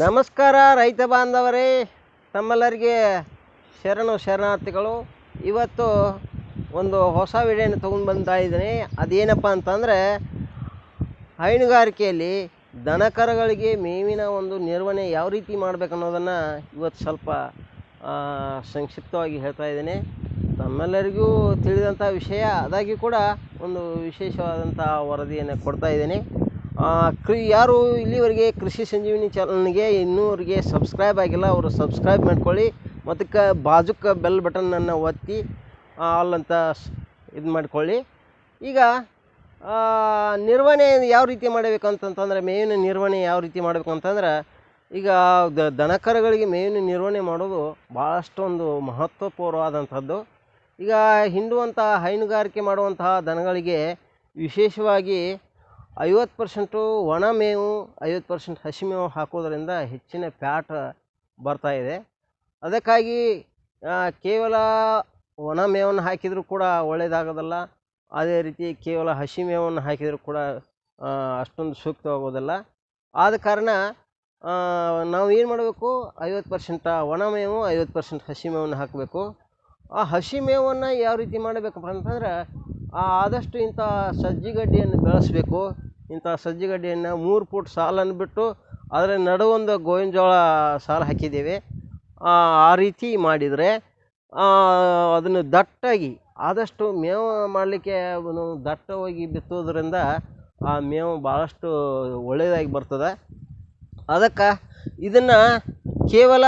ನಮಸ್ಕಾರ ರೈತ ಬಾಂಧವರೇ, ತಮ್ಮೆಲ್ಲರಿಗೆ ಶರಣು ಶರಣಾರ್ಥಿಗಳು. ಇವತ್ತು ಒಂದು ಹೊಸ ವಿಡಿಯೋನ ತೊಗೊಂಡು ಬಂತಾ ಇದ್ದೀನಿ. ಅದೇನಪ್ಪ ಅಂತಂದರೆ, ಹೈನುಗಾರಿಕೆಯಲ್ಲಿ ದನಕರಗಳಿಗೆ ಮೇವಿನ ಒಂದು ನಿರ್ವಹಣೆ ಯಾವ ರೀತಿ ಮಾಡಬೇಕು ಅನ್ನೋದನ್ನು ಇವತ್ತು ಸ್ವಲ್ಪ ಸಂಕ್ಷಿಪ್ತವಾಗಿ ಹೇಳ್ತಾ ಇದ್ದೀನಿ. ತಮ್ಮೆಲ್ಲರಿಗೂ ತಿಳಿದಂಥ ವಿಷಯ. ಅದಾಗಿ ಕೂಡ ಒಂದು ವಿಶೇಷವಾದಂಥ ವರದಿಯನ್ನು ಕೊಡ್ತಾ ಇದ್ದೀನಿ. ಆ, ಕೃ ಯಾರು ಇಲ್ಲಿವರೆಗೆ ಕೃಷಿ ಸಂಜೀವಿನಿ ಚಾನಲ್ಗೆ ಇನ್ನೂವರೆಗೆ ಸಬ್ಸ್ಕ್ರೈಬ್ ಆಗಿಲ್ಲ ಅವರು ಸಬ್ಸ್ಕ್ರೈಬ್ ಮಾಡ್ಕೊಳ್ಳಿ. ಮತ್ತು ಕ ಬಾಜುಕ ಬೆಲ್ ಬಟನನ್ನು ಒತ್ತಿ ಆಲ್ ಅಂತ ಇದು ಮಾಡ್ಕೊಳ್ಳಿ. ಈಗ ನಿರ್ವಹಣೆ ಯಾವ ರೀತಿ ಮಾಡಬೇಕು ಅಂತಂತಂದರೆ ಮೇವಿನ ನಿರ್ವಹಣೆ ಯಾವ ರೀತಿ ಮಾಡಬೇಕು ಅಂತಂದ್ರೆ ಈಗ ದ ದನಕರುಗಳಿಗೆ ಮೇವಿನ ನಿರ್ವಹಣೆ ಮಾಡೋದು ಭಾಳಷ್ಟೊಂದು ಒಂದು ಮಹತ್ವಪೂರ್ಣವಾದಂಥದ್ದು ಈಗ ಹಿಂಡುವಂಥ ಹೈನುಗಾರಿಕೆ ಮಾಡುವಂತಹ ದನಗಳಿಗೆ ವಿಶೇಷವಾಗಿ ಐವತ್ತು ಪರ್ಸೆಂಟು ಒಣ ಮೇವು ಐವತ್ತು ಪರ್ಸೆಂಟ್ ಹಸಿ ಮೇವು ಹಾಕೋದ್ರಿಂದ ಹೆಚ್ಚಿನ ಫ್ಯಾಟ್ ಬರ್ತಾ ಇದೆ. ಅದಕ್ಕಾಗಿ ಕೇವಲ ಒಣ ಮೇವನ್ನು ಹಾಕಿದರೂ ಕೂಡ ಒಳ್ಳೆಯದಾಗೋದಲ್ಲ ಅದೇ ರೀತಿ ಕೇವಲ ಹಸಿ ಮೇವನ್ನು ಹಾಕಿದರೂ ಕೂಡ ಅಷ್ಟೊಂದು ಸೂಕ್ತವಾಗೋದಿಲ್ಲ. ಆದ ಕಾರಣ ನಾವು ಏನು ಮಾಡಬೇಕು? ಐವತ್ತು ಪರ್ಸೆಂಟ ಒಣ ಮೇವು ಐವತ್ತು ಪರ್ಸೆಂಟ್ ಹಸಿ ಮೇವನ್ನು ಹಾಕಬೇಕು. ಆ ಹಸಿ ಮೇವನ್ನು ಯಾವ ರೀತಿ ಮಾಡಬೇಕಪ್ಪ ಅಂತಂದ್ರೆ ಆದಷ್ಟು ಇಂಥ ಸಜ್ಜಿಗಡ್ಡೆಯನ್ನು ಬೆಳೆಸಬೇಕು. ಇಂಥ ಸಜ್ಜಿಗಡ್ಡೆಯನ್ನು ಮೂರು ಫುಟ್ ಸಾಲನ್ನು ಬಿಟ್ಟು ಅದರ ನಡುವೊಂದು ಗೋವಿನ ಜೋಳ ಸಾಲು ಹಾಕಿದ್ದೇವೆ. ಆ ರೀತಿ ಮಾಡಿದರೆ ಅದನ್ನು ದಟ್ಟಾಗಿ, ಆದಷ್ಟು ಮೇವು ಮಾಡಲಿಕ್ಕೆ ಒಂದು ದಟ್ಟವಾಗಿ ಬಿತ್ತೋದ್ರಿಂದ ಆ ಮೇವು ಭಾಳಷ್ಟು ಒಳ್ಳೆಯದಾಗಿ ಬರ್ತದೆ. ಅದಕ್ಕೆ ಇದನ್ನು ಕೇವಲ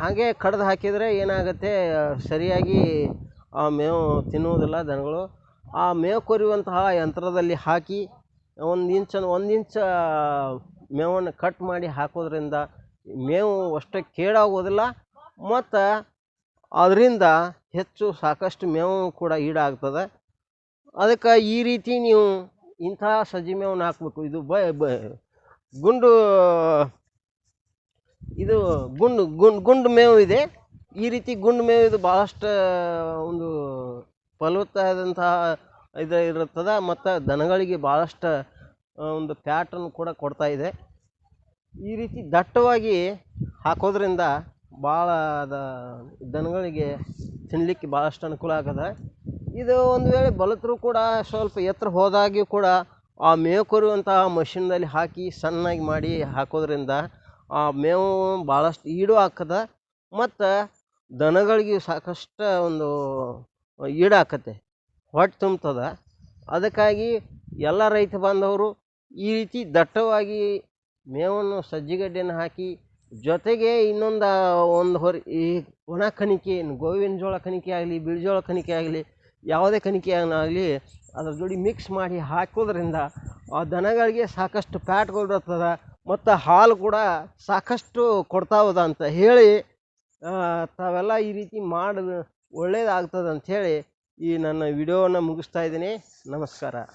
ಹಾಗೆ ಕಡ್ದು ಹಾಕಿದರೆ ಏನಾಗುತ್ತೆ? ಸರಿಯಾಗಿ ಆ ಮೇವು ತಿನ್ನುವುದಿಲ್ಲ ದನಗಳು. ಆ ಮೇವು ಕೊರೆಯುವಂತಹ ಯಂತ್ರದಲ್ಲಿ ಹಾಕಿ ಒಂದು ಇಂಚ್ ಒಂದು ಇಂಚ್ ಮೇವನ್ನು ಕಟ್ ಮಾಡಿ ಹಾಕೋದ್ರಿಂದ ಮೇವು ಅಷ್ಟು ಕೇಡಾಗೋದಿಲ್ಲ. ಮತ್ತು ಅದರಿಂದ ಹೆಚ್ಚು ಸಾಕಷ್ಟು ಮೇವು ಕೂಡ ಈಡಾಗ್ತದೆ. ಅದಕ್ಕೆ ಈ ರೀತಿ ನೀವು ಇಂಥ ಸಜ್ಜಿ ಮೇವನ್ನು ಹಾಕಬೇಕು. ಇದು ಬ, ಗುಂಡು, ಇದು ಗುಂಡು ಗುಂಡು ಗುಂಡು ಮೇವು ಇದೆ. ಈ ರೀತಿ ಗುಂಡು ಮೇವು ಇದು ಭಾಳಷ್ಟು ಒಂದು ಫಲವತ್ತಾದಂತಹ ಇದು ಇರುತ್ತದೆ ಮತ್ತು ದನಗಳಿಗೆ ಭಾಳಷ್ಟು ಒಂದು ಫ್ಯಾಟನ್ನು ಕೂಡ ಕೊಡ್ತಾ ಇದೆ. ಈ ರೀತಿ ದಟ್ಟವಾಗಿ ಹಾಕೋದ್ರಿಂದ ಭಾಳ ಅದ ದನಗಳಿಗೆ ತಿನ್ನಲಿಕ್ಕೆ ಭಾಳಷ್ಟು ಅನುಕೂಲ ಆಗದೆ. ಇದು ಒಂದು ವೇಳೆ ಬಲತರು ಕೂಡ ಸ್ವಲ್ಪ ಎತ್ತರ ಹೋದಾಗ್ಯೂ ಕೂಡ ಆ ಮೇವು ಕೊರುವಂತಹ ಮಷಿನ್ನಲ್ಲಿ ಹಾಕಿ ಸಣ್ಣಗೆ ಮಾಡಿ ಹಾಕೋದ್ರಿಂದ ಆ ಮೇವು ಭಾಳಷ್ಟು ಈಡು ಆಗ್ತದೆ. ಮತ್ತು ದನಗಳಿಗೆ ಸಾಕಷ್ಟು ಒಂದು ಈಡಾಕತೆ ಹೊಟ್ಟೆ ತುಂಬ್ತದೆ. ಅದಕ್ಕಾಗಿ ಎಲ್ಲ ರೈತ ಬಾಂಧವರು ಈ ರೀತಿ ದಟ್ಟವಾಗಿ ಮೇವನ್ನು ಸಜ್ಜಿಗಡ್ಡೆಯನ್ನು ಹಾಕಿ ಜೊತೆಗೆ ಇನ್ನೊಂದು ಒಂದು ಹೊರ, ಈ ಒಣ ಕಣಿಕೆ ಗೋವಿನ ಜೋಳ ಕಣಿಕೆ ಆಗಲಿ ಬಿಳಿಜೋಳ ಕಣಿಕೆ ಆಗಲಿ, ಯಾವುದೇ ಕಣಿಕೆ ಆಗಲಿ ಅದ್ರ ಜೋಡಿ ಮಿಕ್ಸ್ ಮಾಡಿ ಹಾಕೋದ್ರಿಂದ ಆ ದನಗಳಿಗೆ ಸಾಕಷ್ಟು ಫ್ಯಾಟ್ಗಳು ಬರ್ತದೆ ಮತ್ತು ಹಾಲು ಕೂಡ ಸಾಕಷ್ಟು ಕೊಡ್ತಾವದ ಅಂತ ಹೇಳಿ ತಾವೆಲ್ಲ ಈ ರೀತಿ ಮಾಡಿದ್ರೆ ಒಳ್ಳೇದಾಗ್ತದೆ ಅಂಥೇಳಿ ಈ ನನ್ನ ವಿಡಿಯೋವನ್ನು ಮುಗಿಸ್ತಾ ಇದ್ದೀನಿ. ನಮಸ್ಕಾರ.